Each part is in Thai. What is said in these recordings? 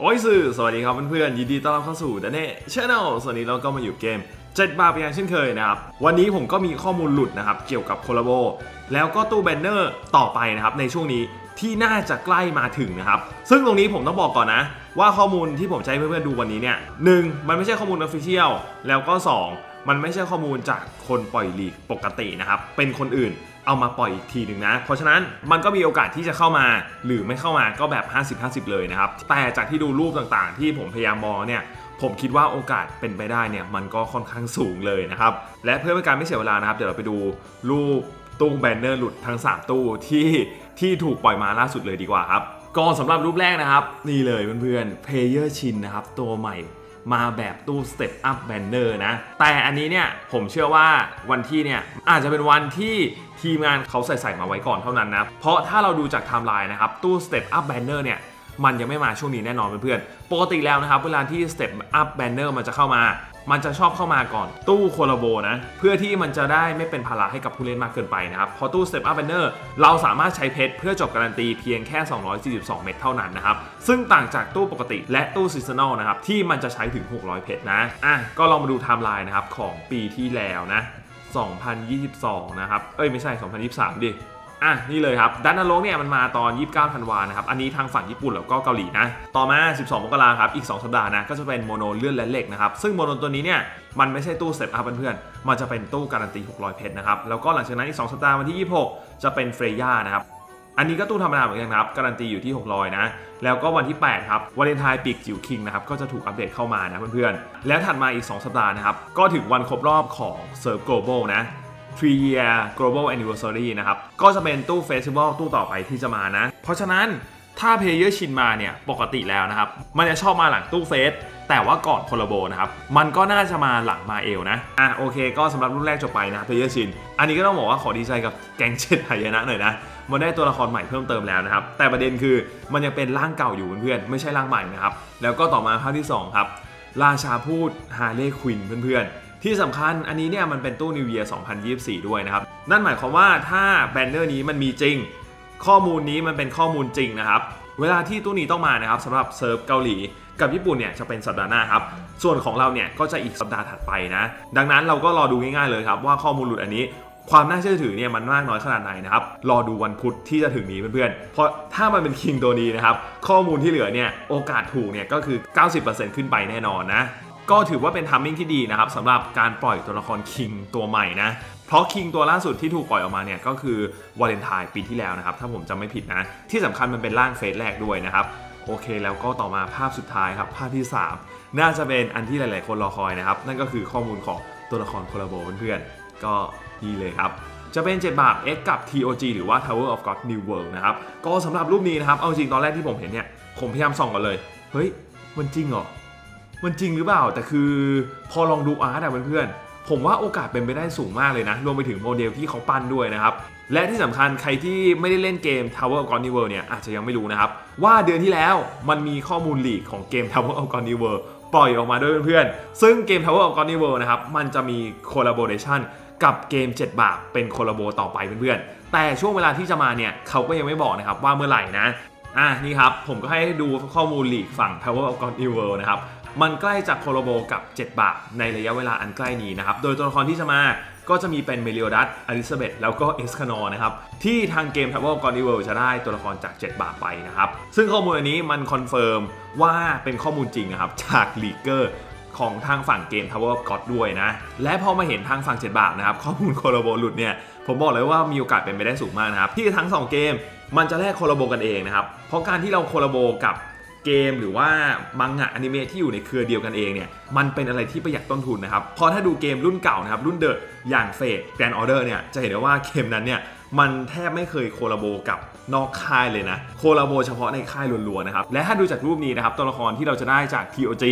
โอ้ยสื่อสวัสดีครับเพื่อนๆยินดีต้อนรับเข้าสู่ d a n เน่ชแนลส่วนนี้เราก็มาอยู่เกม 7 บาทเป็นอย่างเช่นเคยนะครับ วันนี้ผมก็มีข้อมูลหลุดนะครับเกี่ยวกับโคลาโบ แล้วก็ตู้แบนเนอร์ต่อไปนะครับในช่วงนี้ที่น่าจะใกล้มาถึงนะครับ ซึ่งตรงนี้ผมต้องบอกก่อนนะ ว่าข้อมูลที่ผมให้เพื่อนๆดูวันนี้เนี่ยหนึ่งมันไม่ใช่ข้อมูลออฟฟิเชียลแล้วก็ 2 มันไม่ใช่ข้อมูลจากคนปล่อยลีกปกตินะครับเป็นคนอื่น เอามาปล่อยอีกทีหนึ่งนะ เพราะฉะนั้นมันก็มีโอกาสที่จะเข้ามาหรือไม่เข้ามาก็แบบ 50-50 เลยนะครับ แต่จากที่ดูรูปต่างๆ ที่ผมพยายามมองเนี่ยผมคิดว่าโอกาสเป็นไปได้เนี่ยมันก็ค่อนข้างสูงเลยนะครับ และเพื่อเป็นการไม่เสียเวลานะครับ เดี๋ยวเราไปดูรูปตู้แบนเนอร์หลุดทั้ง 3 ตู้ที่ที่ถูกปล่อยมาล่าสุดเลยดีกว่าครับก็สำหรับรูปแรกนะครับ นี่เลยเพื่อนๆ Player Chin นะครับ ตัวใหม่ มาแบบตู้ Step Up Banner นะ แต่อันนี้เนี่ยผมเชื่อว่าวันที่เนี่ยอาจจะเป็นวันที่ทีมงานเขาใส่ใส่มาไว้ก่อนเท่านั้นนะ เพราะถ้าเราดูจากไทม์ไลน์นะครับ ตู้ Step Up Banner เนี่ยมันยังไม่มาช่วงนี้แน่นอนเพื่อนๆ ปกติแล้วนะครับ เวลาที่ Step Up Banner มันจะเข้ามา มันจะชอบเข้ามาก่อนตู้โคลาโบนะเพื่อที่มันจะได้ไม่เป็นภาระให้กับผู้เล่นมากเกินไปนะครับพอตู้ Step Up Banner เราสามารถใช้เพชรเพื่อจบการันตีเพียงแค่ 242 เม็ดเท่านั้นนะครับซึ่งต่างจากตู้ปกติและตู้ซีซันอลนะครับที่มันจะใช้ถึง 600 เพชรนะอะก็ลองมาดูไทม์ไลน์นะครับของปีที่แล้วนะ2022 นะครับ เอ้ย ไม่ใช่ 2023 ดิ อะนี่เลยครับดันนรกเนี่ยมันมาตอน 29ธันวานะครับอันนี้ทางฝั่งญี่ปุ่นแล้วก็เกาหลีนะต่อมา 12มกราครับอีก 2 สัปดาห์นะก็จะเป็นโมโนเลื่อนและเหล็กนะครับซึ่งโมโนตัวนี้เนี่ยมันไม่ใช่ตู้เซตอัพเพื่อนๆมันจะเป็นตู้การันตี 600 เพชรนะครับแล้วก็หลังจากนั้นอีก 2 สัปดาห์วันที่ 26 จะเป็นเฟรย่านะครับอันนี้ก็ตู้ธรรมดาเหมือนกันครับการันตีอยู่ที่ 600 นะ แล้วก็วันที่ 8 ครับวาเลนไทน์ปีกจิ๋วคิงนะครับก็จะถูกอัปเดตเข้ามานะเพื่อนๆ แล้วถัดมาอีก 2 สัปดาห์นะครับ ก็ถึงวันครบรอบของ Serve Global นะ 3 year global anniversary นะครับ ก็จะเป็นตู้เฟสติวัลตู้ต่อไปที่จะมานะ เพราะฉะนั้นถ้าเพลเยอร์ชินมาเนี่ย ปกติแล้วนะครับ มันจะชอบมาหลังตู้เฟส แต่ว่าก่อนโคลโบนะครับ มันก็น่าจะมาหลังมาเอลนะ อะโอเค ก็สำหรับรุ่นแรกจบไปนะเพลเยอร์ชิน อันนี้ก็ต้องบอกว่าขอดีใจกับแกงเจ็ดหายนะหน่อยนะมันได้ตัวละครใหม่เพิ่มเติมแล้วนะครับ แต่ประเด็นคือมันยังเป็นร่างเก่าอยู่เพื่อนๆไม่ใช่ร่างใหม่นะครับแล้วก็ต่อมาภาคที่สองครับราชาพูดฮาร์เลควินเพื่อนๆ ที่สำคัญอันนี้เนี่ยมันเป็นตู้ New Year 2024 ด้วยนะครับ นั่นหมายความว่าถ้าแบนเนอร์นี้มันมีจริง ข้อมูลนี้มันเป็นข้อมูลจริงนะครับ เวลาที่ตู้นี้ต้องมานะครับสำหรับเซิร์ฟเกาหลีกับญี่ปุ่นเนี่ยจะเป็นสัปดาห์หน้าครับ ส่วนของเราเนี่ยก็จะอีกสัปดาห์ถัดไปนะ ดังนั้นเราก็รอดูง่ายๆเลยครับว่าข้อมูลหลุดอันนี้ความน่าเชื่อถือเนี่ยมันมากน้อยขนาดไหนนะครับ รอดูวันพุธที่จะถึงนี้เพื่อนๆ เพราะถ้ามันเป็นคิงตัวนี้นะครับ ข้อมูลที่เหลือเนี่ย โอกาสถูกเนี่ยก็คือ 90%ขึ้นไปแน่นอนนะ ก็ถือว่าเป็นทัมมิ่งที่ดีนะครับสำหรับการปล่อยตัวละครคิงตัวใหม่นะเพราะคิงตัวล่าสุดที่ถูกปล่อยออกมาเนี่ยก็คือวาเลนไทน์ปีที่แล้วนะครับถ้าผมจำไม่ผิดนะ ที่สำคัญมันเป็นร่างเฟสแรกด้วยนะครับโอเคแล้วก็ต่อมาภาพสุดท้ายครับภาพที่ 3 น่าจะเป็นอันที่หลาย ๆ คนรอคอยนะครับ นั่นก็คือข้อมูลของตัวละครโคลาโบเพื่อนๆก็นี่เลยครับ จะเป็น7บาท X กับ TOG หรือว่า Tower of God New World นะครับ ก็สำหรับรูปนี้นะครับ เอาจริงตอนแรกที่ผมเห็นเนี่ย ผมพยายามส่องก่อนเลย เฮ้ย มันจริงเหรอ มันจริงหรือเปล่า แต่คือพอลองดูอาร์ตอะเพื่อนๆผมว่าโอกาสเป็นไปได้สูงมากเลยนะ รวมไปถึงโมเดลที่เขาปั้นด้วยนะครับ และที่สำคัญใครที่ไม่ได้เล่นเกม Tower of God New World เนี่ยอาจจะยังไม่รู้นะครับ ว่าเดือนที่แล้วมันมีข้อมูลลีกของเกม Tower of God New World ปล่อยออกมาด้วยเพื่อนๆ ซึ่งเกม Tower of God New World นะครับมันจะมี collaboration กับเกม 7 บาทเป็นโคลลาโบต่อไปเพื่อนๆ แต่ช่วงเวลาที่จะมาเนี่ยเขาก็ยังไม่บอกนะครับว่าเมื่อไหร่นะอะนี่ครับ ผมก็ให้ดูข้อมูลลีกฝั่ง Tower of God New World นะครับ มันใกล้จากโคโลโบกับ 7 บาทในระยะเวลาอันใกล้นี้นะครับ โดยตัวละครที่จะมาก็จะมีเป็นเมลิโอดัสอลิซาเบธแล้วก็เอสคานอนะครับ ที่ทางเกม Tower of God New World จะได้ตัวละครจาก 7 บาทไปนะครับ ซึ่งข้อมูลอันนี้มันคอนเฟิร์มว่าเป็นข้อมูลจริงนะครับ จากลีเกอร์ของทางฝั่งเกม Tower of God ด้วยนะ และพอมาเห็นทางฝั่ง 7 บาทนะครับ ข้อมูลโคโลโบหลุดเนี่ย ผมบอกเลยว่ามีโอกาสเป็นไปได้สูงมากนะครับ ที่ทั้ง 2 เกมมันจะแลกโคโลโบกันเองนะครับ เพราะการที่เราโคโลโบกับ เกมหรือว่ามังงะอนิเมะที่อยู่ในเครือเดียวกันเองเนี่ยมันเป็นอะไรที่ประหยัดต้นทุนนะครับพอถ้าดูเกมรุ่นเก่านะครับรุ่นเดอะอย่างเฟดแกรนออเดอร์เนี่ยจะเห็นได้ว่าเกมนั้นเนี่ยมันแทบไม่เคยโคลาโบกับนอกค่ายเลยนะ โคลาโบเฉพาะในค่ายล้วนๆนะครับ และถ้าดูจากรูปนี้นะครับ ตัวละครที่เราจะได้จาก TOG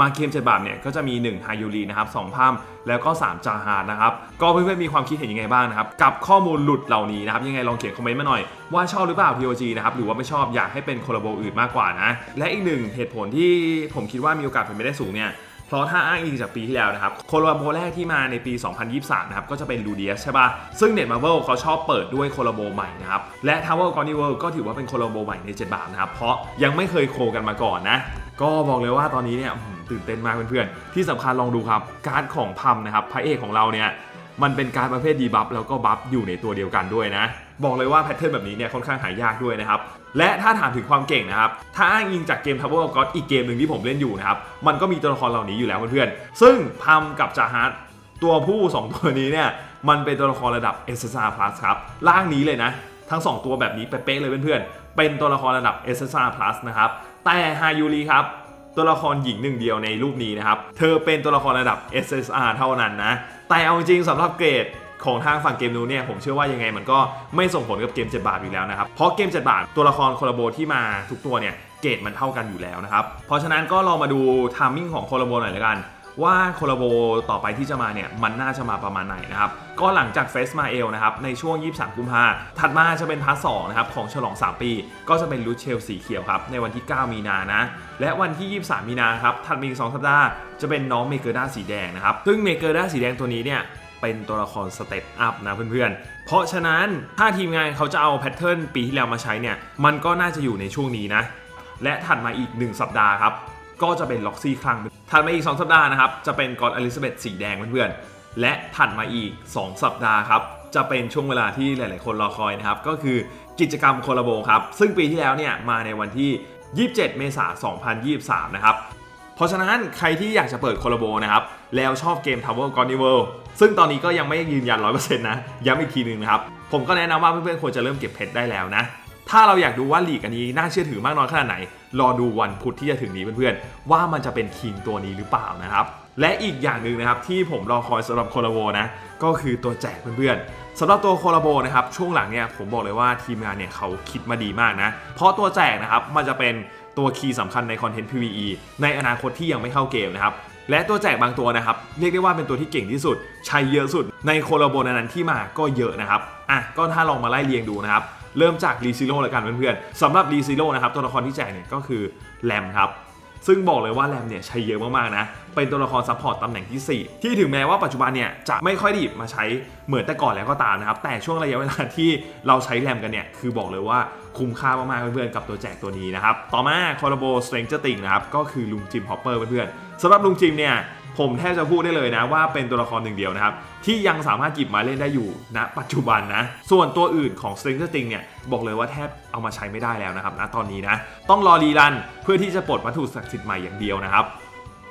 มาเกมเจ็ดบาทเนี่ย ก็จะมี 1 ฮายูรีนะครับ2พัมแล้วก็ 3 จาฮาร์ดนะครับ ก็เพื่อนๆมีความคิดเห็นยังไงบ้างนะครับ กับข้อมูลหลุดเหล่านี้นะครับ ยังไงลองเขียนคอมเมนต์มาหน่อย ว่าชอบหรือเปล่า TOG นะครับ หรือว่าไม่ชอบอยากให้เป็นโคลาโบอื่นมากกว่านะ และอีกหนึ่งเหตุผลที่ผมคิดว่ามีโอกาสเป็นไปได้สูงเนี่ย เพราะถ้าอ้างอิงจากปีที่แล้วนะครับโคลาโบแรกที่มาในปี 2023 นะครับก็จะเป็นลูเดียสใช่ป่ะ ซึ่งเน็ตมาร์เวลเขาชอบเปิดด้วยโคลาโบใหม่นะครับ และทาวเวอร์กอนิเวิลก็ถือว่าเป็นโคลาโบใหม่ในเจ็ดบาทนะครับ เพราะยังไม่เคยโคกันมาก่อนนะ ก็บอกเลยว่าตอนนี้เนี่ยตื่นเต้นมากเพื่อนๆ ที่สำคัญลองดูครับ การ์ดของพัมนะครับพระเอกของเราเนี่ย มันเป็นการประเภทดีบัฟแล้วก็บัฟอยู่ในตัวเดียวกันด้วยนะ บอกเลยว่าแพทเทิร์นแบบนี้เนี่ยค่อนข้างหายากด้วยนะครับ และถ้าถามถึงความเก่งนะครับ ถ้าอ้างอิงจากเกม Tower of God อีกเกมหนึ่งที่ผมเล่นอยู่นะครับ มันก็มีตัวละครเหล่านี้อยู่แล้วเพื่อนๆ ซึ่งพัมกับจาฮาร์ดตัวผู้ 2 ตัวนี้เนี่ยมันเป็นตัวละครระดับ SSR Plus ครับร่างนี้เลยนะ ทั้ง 2 ตัวแบบนี้เป๊ะเลยเพื่อนๆ เป็นตัวละครระดับ SSR Plus นะครับแต่ฮายูรีครับตัวละครหญิงหนึ่งเดียวในรูปนี้นะครับ เธอเป็นตัวละครระดับ SSR เท่านั้นนะ แต่เอาจริงๆสำหรับเกรดของทางฝั่งเกมนู้นเนี่ยผมเชื่อว่ายังไงมันก็ไม่ส่งผลกับเกม7บาทอยู่แล้วนะครับ เพราะเกม7บาทตัวละครโคลาโบที่มาทุกตัวเนี่ยเกรดมันเท่ากันอยู่แล้วนะครับ เพราะฉะนั้นก็ลองมาดูทามมิ่งของโคลาโบหน่อยละกัน ว่าโคลาโบต่อไปที่จะมาเนี่ยมันน่าจะมาประมาณไหนนะครับก็หลังจากเฟสมาเอลนะครับในช่วง 23 กุมภาถัดมาจะเป็นพาร์ท2นะครับของฉลอง 3 ปี ก็จะเป็นลูเชลสีเขียวครับในวันที่ 9 มีนานะและวันที่ 23 มีนาครับถัดมาอีก2สัปดาห์จะเป็นน้องเมเกอร์ด้าสีแดงนะครับซึ่งเมเกอร์ด้าสีแดงตัวนี้เนี่ยเป็นตัวละครสเต็ปอัพนะเพื่อนๆ เพราะฉะนั้นถ้าทีมงานเขาจะเอาแพทเทิร์นปีที่แล้วมาใช้เนี่ย มันก็น่าจะอยู่ในช่วงนี้นะ และถัดมาอีก 1 สัปดาห์ครับ ก็จะเป็นล็อกซี่ครั้งถัดมาอีก 2 สัปดาห์นะครับ จะเป็นกอดอลิซาเบธสีแดงเพื่อนๆ และถัดมาอีก 2 สัปดาห์ครับ จะเป็นช่วงเวลาที่หลายๆ คนรอคอยนะครับ ก็คือกิจกรรมโคลาโบครับ ซึ่งปีที่แล้วเนี่ยมาในวันที่ 27 เมษายน 2023 นะครับ เพราะฉะนั้นใครที่อยากจะเปิดโคลาโบนะครับ แล้วชอบเกม Tower g o n i v e r ซึ่งตอนนี้ก็ยังไม่ยืนยัน 100%นะ ย้ำอีกทีหนึ่งนะครับ ผมก็แนะนำว่าเพื่อนๆ ควรจะเริ่มเก็บเพชรได้แล้วนะ ถ้าเราอยากดูว่าลีกอันนี้น่าเชื่อถือมากน้อยขนาดไหน รอดูวันพุธที่จะถึงนี้เพื่อนๆ ว่ามันจะเป็นคิงตัวนี้หรือเปล่านะครับ และอีกอย่างหนึ่งนะครับที่ผมรอคอยสำหรับโคลาโบนะ ก็คือตัวแจกเพื่อนๆสำหรับตัวโคลาโบนะครับช่วงหลังเนี่ยผมบอกเลยว่าทีมงานเนี่ยเขาคิดมาดีมากนะ เพราะตัวแจกนะครับมันจะเป็นตัวคีย์สำคัญในคอนเทนต์ PVE ในอนาคตที่ยังไม่เข้าเกมนะครับและตัวแจกบางตัวนะครับเรียกได้ว่าเป็นตัวที่เก่งที่สุด ใช้เยอะสุดในโคลาโบนั้นที่มาก็เยอะนะครับอะก็ถ้าลองมาไล่เรียงดูนะครับ เริ่มจากรีซิโร่ละกันเพื่อนๆสำหรับรีซิโร่นะครับตัวละครที่แจกเนี่ยก็คือแรมครับซึ่งบอกเลยว่าแรมเนี่ยใช้เยอะมากๆนะ เป็นตัวละครซัพพอร์ตตำแหน่งที่ 4 ที่ถึงแม้ว่าปัจจุบันเนี่ยจะไม่ค่อยไดหยิบมาใช้เหมือนแต่ก่อนแล้วก็ตามนะครับ แต่ช่วงระยะเวลาที่เราใช้แรมกันเนี่ย คือบอกเลยว่า คุ้มค่ามากๆเพื่อนๆกับตัวแจกตัวนี้นะครับ ต่อมาคอร์โบสเตรนเจอร์ติงนะครับ ก็คือลุงจิมฮอปเปอร์เพื่อนๆสำหรับลุงจิมเนี่ยผมแทบจะพูดได้เลยนะว่าเป็นตัวละครหนึ่งเดียวนะครับ ที่ยังสามารถหยิบมาเล่นได้อยู่ณปัจจุบันนะ ส่วนตัวอื่นของ Stranger Things เนี่ย บอกเลยว่าแทบเอามาใช้ไม่ได้แล้วนะครับณตอนนี้นะ ต้องรอรีรันเพื่อที่จะปลดวัตถุศักดิ์สิทธิ์ใหม่อย่างเดียวนะครับ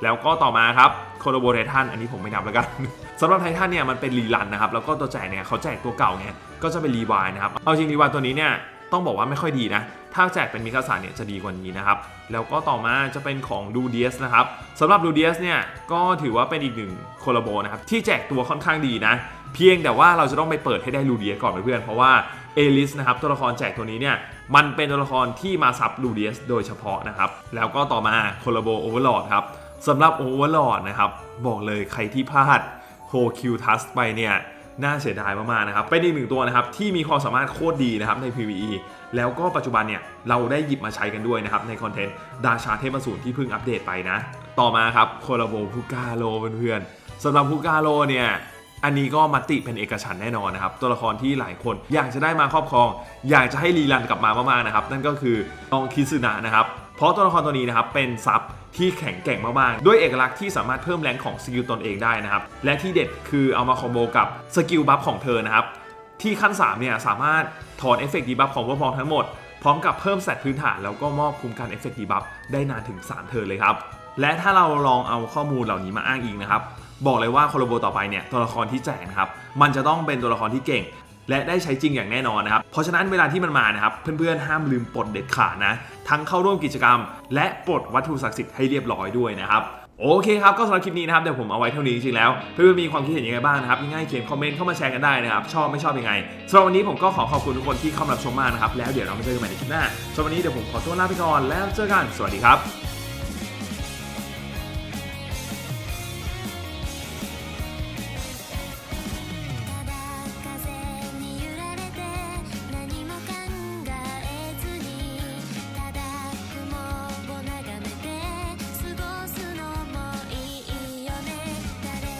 แล้วก็ต่อมาครับโคโลโบไททันอันนี้ผมไม่นับแล้วกัน สำหรับไททันเนี่ยมันเป็นรีรันนะครับแล้วก็ตัวแจกเนี่ยเขาแจกตัวเก่าไงก็จะเป็นรีวายนะครับเอาจริงรีวายตัวนี้เนี่ย ต้องบอกว่าไม่ค่อยดีนะ ถ้าแจกเป็นมิคาสาเนี่ยจะดีกว่านี้นะครับ แล้วก็ต่อมาจะเป็นของดูเดียสนะครับสำหรับดูเดียสเนี่ยก็ถือว่าเป็นอีกหนึ่งโคโลโบนะครับที่แจกตัวค่อนข้างดีนะ เพียงแต่ว่าเราจะต้องไปเปิดให้ได้ลูเดียสก่อนเพื่อนเพราะว่าเอลิสนะครับตัวละครแจกตัวนี้เนี่ยมันเป็นตัวละครที่มาซับลูเดียสโดยเฉพาะนะครับ แล้วก็ต่อมาโคโลโบโอเวอร์ลอดครับสำหรับโอเวอร์ลอดนะครับบอกเลยใครที่พลาดโฮคิวทัสไปเนี่ย น่าเสียดายมากๆนะครับเป็นอีกหนึ่งตัวนะครับที่มีความสามารถโคตรดีนะครับใน PVE แล้วก็ปัจจุบันเนี่ยเราได้หยิบมาใช้กันด้วยนะครับในคอนเทนต์ดาชาเทพสูตรที่เพิ่งอัปเดตไปนะ ต่อมาครับโคลาโบพูกาโลเพื่อนๆสำหรับพูกาโลเนี่ยอันนี้ก็มติเป็นเอกฉันแน่นอนนะครับ ตัวละครที่หลายคนอยากจะได้มาครอบครอง อยากจะให้รีรันกลับมามากๆนะครับ นั่นก็คือน้องคิซึนะนะครับ เพราะตัวละครตัวนี้นะครับเป็นซับ ที่แข็งแกร่งมากๆ ด้วยเอกลักษณ์ที่สามารถเพิ่มแรงของสกิลตนเองได้นะครับ และที่เด็ดคือเอามาคอมโบกับสกิลบัฟของเธอนะครับ ที่ขั้น 3 เนี่ยสามารถถอนเอฟเฟกต์ดีบัฟของพวกพ้องทั้งหมด พร้อมกับเพิ่มแสตพื้นฐานแล้วก็มอบคุมการเอฟเฟกต์ดีบัฟได้นานถึง 3เทิร์นเลยครับ และถ้าเราลองเอาข้อมูลเหล่านี้มาอ้างอิงนะครับบอกเลยว่าโคโลโบต่อไปเนี่ยตัวละครที่แจกนะครับมันจะต้องเป็นตัวละครที่เก่ง และได้ใช้จริงอย่างแน่นอนนะครับ เพราะฉะนั้นเวลาที่มันมานะครับ เพื่อนๆ ห้ามลืมปลดเด็ดขาดนะ ทั้งเข้าร่วมกิจกรรม และปลดวัตถุศักดิ์สิทธิ์ให้เรียบร้อยด้วยนะครับโอเคครับ ก็สำหรับคลิปนี้นะครับเดี๋ยวผมเอาไว้เท่านี้จริงๆแล้ว เพื่อนๆมีความคิดเห็นยังไงบ้างนะครับยังไงเขียนคอมเมนต์เข้ามาแชร์กันได้นะครับ ชอบไม่ชอบยังไงสำหรับวันนี้ผมก็ขอขอบคุณทุกคนที่เข้ามารับชมมากนะครับ แล้วเดี๋ยวเรามาเจอกันใหม่ในคลิปหน้าสำหรับวันนี้เดี๋ยวผมขอตัวลาไปก่อนแล้วเจอกันสวัสดีครับ